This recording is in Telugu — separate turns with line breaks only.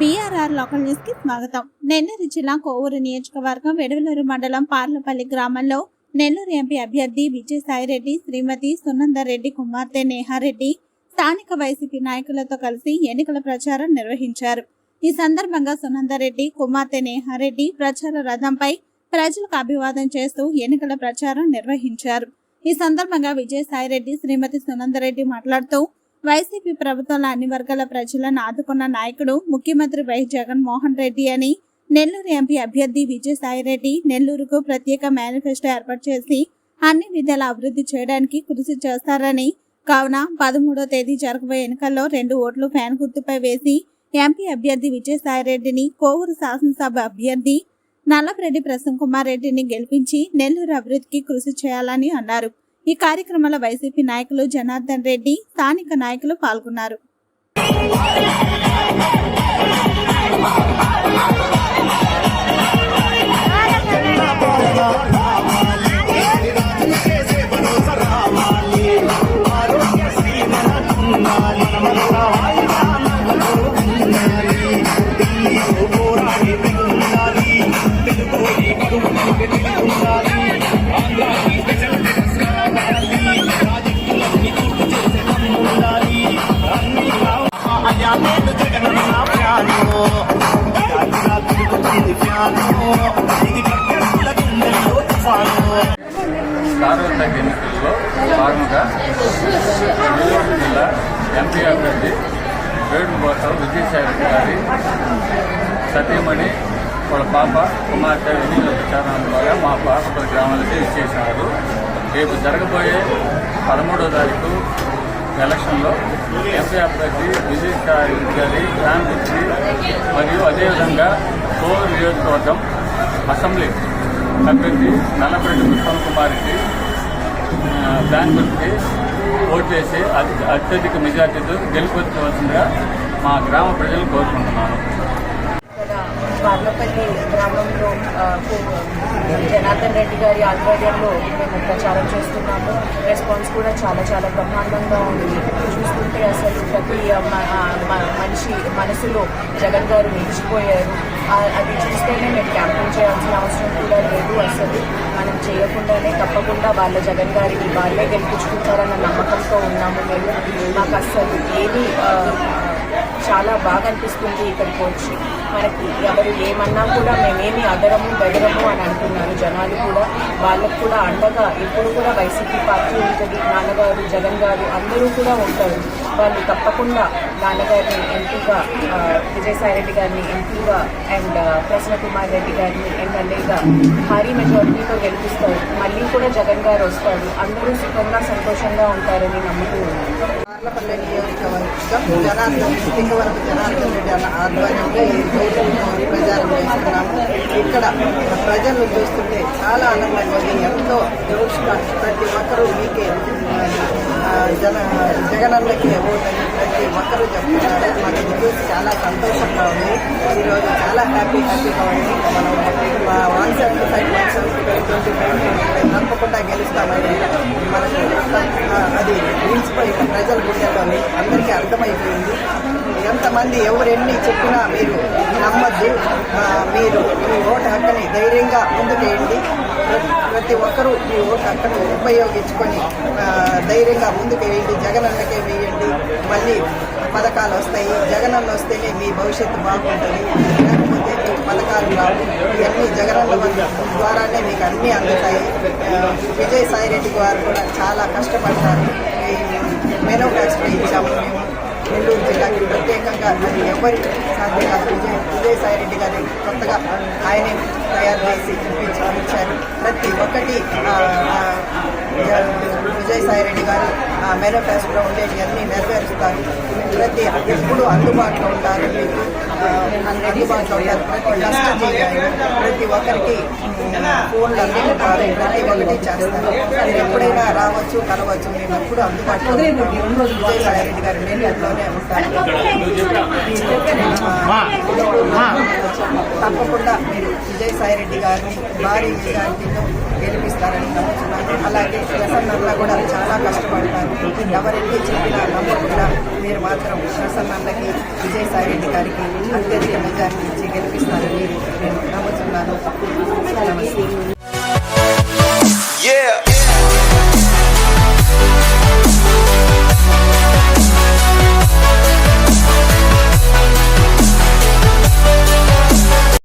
బీఆర్ఆర్ లోకల్ న్యూస్కి స్వాగతం. నెల్లూరు జిల్లా కోవూరు నియోజకవర్గం వెడవలూరు మండలం పార్లపల్లి గ్రామంలో నెల్లూరు ఎంపీ అభ్యర్థి విజయసాయిరెడ్డి శ్రీమతి సునందరెడ్డి కుమార్తె నేహారెడ్డి స్థానిక వైసీపీ నాయకులతో కలిసి ఎన్నికల ప్రచారం నిర్వహించారు. ఈ సందర్భంగా సునందరెడ్డి కుమార్తె నేహారెడ్డి ప్రచార రథంపై ప్రజలకు అభివాదం చేస్తూ ఎన్నికల ప్రచారం నిర్వహించారు. ఈ సందర్భంగా విజయసాయిరెడ్డి శ్రీమతి సునందరెడ్డి మాట్లాడుతూ వైసీపీ ప్రభుత్వంలో అన్ని వర్గాల ప్రజలను ఆదుకున్న నాయకుడు ముఖ్యమంత్రి వైఎస్ జగన్మోహన్ రెడ్డి అని నెల్లూరు ఎంపీ అభ్యర్థి విజయసాయిరెడ్డి నెల్లూరుకు ప్రత్యేక మేనిఫెస్టో ఏర్పాటు చేసి అన్ని విధాల అభివృద్ధి చేయడానికి కృషి చేస్తారని కావున పదమూడో తేదీ జరగబోయే ఎన్నికల్లో రెండు ఓట్లు ఫ్యాన్ గుర్తుపై వేసి ఎంపీ అభ్యర్థి విజయసాయిరెడ్డిని కోవూరు శాసనసభ అభ్యర్థి నల్లపరెడ్డి ప్రసన్న కుమార్ రెడ్డిని గెలిపించి నెల్లూరు అభివృద్ధికి కృషి చేయాలని అన్నారు. ఈ కార్యక్రమంలో వైసీపీ నాయకులు జనార్దన్ రెడ్డి స్థానిక నాయకులు పాల్గొన్నారు.
సార్వత్రిక ఎన్నికల్లో భాగంగా నెల్లూరు జిల్లా ఎంపీ అభ్యర్థి వేణుగోపాల్ విజయసాయి గారి సతీమణి వాళ్ళ పాప కుమార్తె ఎన్నికల ప్రచారాన్ని ద్వారా మా పాప గ్రామాలకి ఇచ్చేసినారు రేపు జరగబోయే పదమూడో తారీఖు ఎలక్షన్లో ఎంపీ అభ్యర్థి విజయసాయి గారి ప్లాన్ మరియు అదేవిధంగా కోవూరు నియోజకవర్గం అసెంబ్లీ అభ్యర్థి నల్లపరెడ్డి కృష్ణ కుమార్కి ఫ్యాన్ గురించి ఓట్ చేసి అతి- అత్యధిక మెజార్టీతో గెలుపొచ్చవలసిందిగా మా గ్రామ ప్రజలు కోరుకుంటున్నాను
బార్లపల్లి గ్రామంలో జనార్దన్ రెడ్డి గారి ఆధ్వర్యంలో మేము ప్రచారం చేస్తున్నాము. రెస్పాన్స్ కూడా చాలా చాలా బ్రహ్మాండంగా ఉంది. చూస్తుంటే అసలు ప్రతి మనిషి మనసులో జగన్ గారు నిలిచిపోయారు. అది చూస్తేనే మేము క్యాంపెయిన్ చేయాల్సిన అవసరం కూడా లేదు. అసలు మనం చేయకుండానే తప్పకుండా వాళ్ళ జగన్ గారిని వాళ్ళే గెలిపించుకుంటారన్న నమ్మకంతో ఉన్నాము మేము. మాకు అసలు ఏది చాలా బాగా అనిపిస్తుంది ఇక్కడికి వచ్చి. మనకి ఎవరు ఏమన్నా కూడా మేమేమి అదరము బెదరము అని అంటున్నారు జనాలు కూడా వాళ్ళకు కూడా అండగా ఎప్పుడు కూడా వైసీపీ పార్టీ ఉంటుంది. నాన్నగారు జగన్ గారు అందరూ కూడా ఉంటారు. వాళ్ళు తప్పకుండా నాన్నగారిని ఎంపీగా ఆ, విజయసాయిరెడ్డి గారిని ఎంపీగా అండ్ ప్రసన్న కుమార్ రెడ్డి గారిని ఎమ్మెల్యేగా భారీ మెజారిటీతో గెలిపిస్తారు. మళ్ళీ కూడా జగన్ గారు వస్తారు. అందరూ సుఖంగా సంతోషంగా ఉంటారని నమ్ముతూ ఉన్నాను.
పార్లపల్లి నియోజకవర్గం జనార్దన్ వరకు జనార్దన్ రెడ్డి అన్న ఆధ్వర్యంలో ఈ ప్రచారం చేస్తున్నాము. ఇక్కడ ప్రజలు చూస్తుంటే చాలా ఆనందంగా ఉంది. ఎంతో జోష్గా ప్రతి ఒక్కరూ మీకే జన జగనన్నకి ఓటని ప్రతి ఒక్కరూ చెప్తున్నారు మాకు చూసి చాలా సంతోషంగా ఉంది. ఈరోజు చాలా హ్యాపీ హ్యాపీగా ఉంది. మనం one seventy five one seventy five twenty five తప్పకుండా గెలుస్తామని మనకు అది మున్సిపల్ ప్రజల గుండెలోని అందరికీ అర్థమైపోయింది. ఎంతమంది ఎవరు చెప్పినా మీరు నమ్మద్దు. మీరు మీ ఓటు హక్కుని ధైర్యంగా ముందుకేయండి ప్రతి- ఒక్కరూ మీ ఓటు అక్కడ ఉపయోగించుకొని ధైర్యంగా ముందుకు వేయండి జగనన్నకే వేయండి మళ్ళీ పథకాలు వస్తాయి. జగనన్న వస్తేనే మీ భవిష్యత్తు బాగుంటుంది. లేకపోతే మీకు పథకాలు రావు. ఇవన్నీ జగనన్న ద్వారానే మీకు అన్నీ అందుతాయి. ఆ, విజయసాయి రెడ్డి గారు కూడా చాలా కష్టపడతారు. మెనో ఫ్యాక్టరీ ఇచ్చాము మేము. నెల్లూరు జిల్లాకి ప్రత్యేకంగా ఎవరి సాధ్యం కాదు. విజయసాయి రెడ్డి కొత్తగా ఆయనే తయారు చేసి ఇప్పించి ఇచ్చారు ప్రతి ఒక్కటి ఆ, ఆ, విజయసాయి రెడ్డి గారు ఆ మేనిఫెస్టోలో ఉండేవి అన్నీ నెరవేరుస్తారు. ప్రతి ఎప్పుడు అందుబాటులో ఉంటారు. మీకు అందుబాటులో ఉంటారు. ప్రతి కష్టం చేయాలి ప్రతి ఒక్కరికి ఫోన్లు అందుకుంటారు ప్రతి ఒక్కటి చేస్తారు. మీరు ఎప్పుడైనా రావచ్చు కలవచ్చు మేము ఎప్పుడు అందుబాటులో ఉంటాము. విజయసాయి రెడ్డి గారు నెల్లూరులోనే ఉంటారు. తప్పకుండా సాయిరెడ్డి గారు రెడ్డి భారీ మెజార్టీతో గెలిపిస్తారని నమ్ముతున్నాను. అలాగే ప్రసన్న కూడా చాలా కష్టపడతారు. ఎవరెన్ని చెప్పినా నమ్మకుండా మీరు మాత్రం ప్రసన్నకి విజయసాయిరెడ్డి గారికి అత్యధిక మెజార్టీ